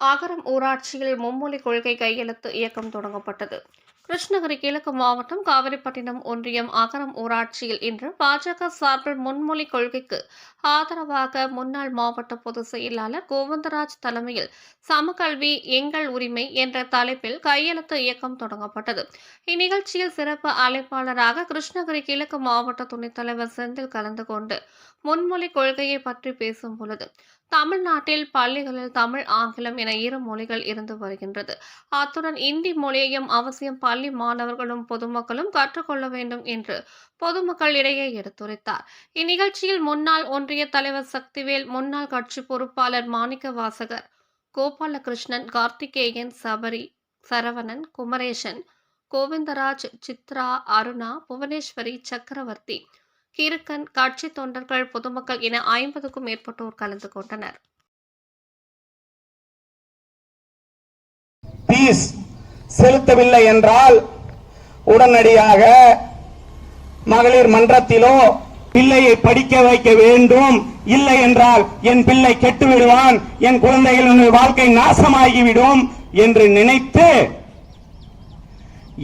அகரம் ஊராட்சியில் மும்மொழி கொள்கை கையெழுத்து இயக்கம் தொடங்கப்பட்டது. கிருஷ்ணகிரி கிழக்கு மாவட்டம் காவிரிப்பட்டினம் ஒன்றியம் அகரம் ஊராட்சியில் இன்று பாஜக சார்பில் முன்மொழி கொள்கைக்கு ஆதரவாக முன்னாள் மாவட்ட பொதுச் செயலாளர் கோவிந்தராஜ் தலைமையில் சமகல்வி எங்கள் உரிமை என்ற தலைப்பில் கையெழுத்து இயக்கம் தொடங்கப்பட்டது. இந்நிகழ்ச்சியில் சிறப்பு அழைப்பாளராக கிருஷ்ணகிரி கிழக்கு மாவட்ட துணைத் தலைவர் செந்தில் கலந்து கொண்டு முன்மொழி கொள்கையை பற்றி பேசும் பொழுது தமிழ்நாட்டில் பள்ளிகளில் தமிழ் ஆங்கிலம் என இரு மொழிகள் இருந்து வருகின்றது. அத்துடன் இந்தி மொழியையும் அவசியம் பள்ளி மாணவர்களும் பொதுமக்களும் கற்றுக்கொள்ள வேண்டும் என்று பொதுமக்களிடையே எடுத்துரைத்தார். இந்நிகழ்ச்சியில் முன்னாள் ஒன்றிய தலைவர் சக்திவேல் முன்னாள் கட்சி பொறுப்பாளர் மாணிக்க வாசகர் கோபாலகிருஷ்ணன் கார்த்திகேயன் சபரி சரவணன் குமரேசன் கோவிந்தராஜ் சித்ரா அருணா புவனேஸ்வரி சக்கரவர்த்தி கிருக்கன் கட்சி தொண்டர்கள் பொதுமக்கள் என ஐம்பதுக்கும் மேற்பட்டோர் கலந்து கொண்டனர். பீஸ் செலுத்தவில்லை என்றால் உடனடியாக மகளிர் மன்றத்திலோ பிள்ளையை படிக்க வைக்க வேண்டும். இல்லை என்றால் என் பிள்ளை கெட்டு விடுவான் என் குழந்தைகளின் வாழ்க்கை நாசமாகிவிடும் என்று நினைத்து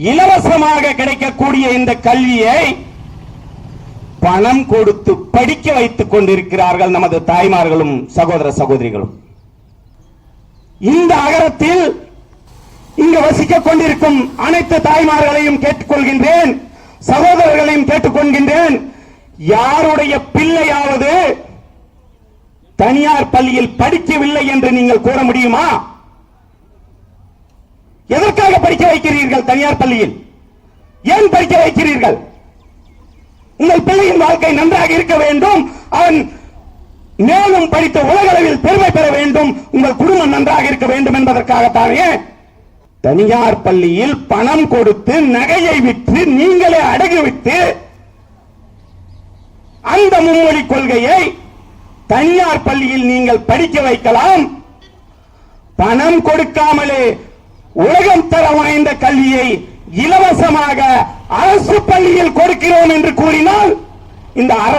இலவசமாக கிடைக்கக்கூடிய இந்த கல்வியை பணம் கொடுத்து படிக்க வைத்துக் கொண்டிருக்கிறார்கள் நமது தாய்மார்களும் சகோதர சகோதரிகளும். இந்த அகரத்தில் இங்கு வசிக்க கொண்டிருக்கும் அனைத்து தாய்மார்களையும் கேட்டுக்கொள்கின்றேன் சகோதரர்களையும் கேட்டுக்கொள்கின்றேன். யாருடைய பிள்ளையாவது தனியார் பள்ளியில் படிக்கவில்லை என்று நீங்கள் கூற முடியுமா? எதற்காக படிக்க வைக்கிறீர்கள் தனியார் பள்ளியில்? ஏன் படிக்க வைக்கிறீர்கள்? உங்கள் பிள்ளையின் வாழ்க்கை நன்றாக இருக்க வேண்டும் அவன் மேலும் படித்த உலகளவில் பெருமை பெற வேண்டும் உங்கள் குடும்பம் நன்றாக இருக்க வேண்டும் என்பதற்காகத்தானே தனியார் பள்ளியில் பணம் கொடுத்து நகையை விற்று நீங்களே அடகு விட்டு அந்த மும்மொழி கொள்கையை தனியார் பள்ளியில் நீங்கள் படிக்க வைக்கலாம். பணம் கொடுக்காமலே உலகம் தர வாய்ந்த கல்வியை இலவசமாக அரசு பள்ளியில் கொடுக்கிறோம் என்று கூறினால் இந்த அரசு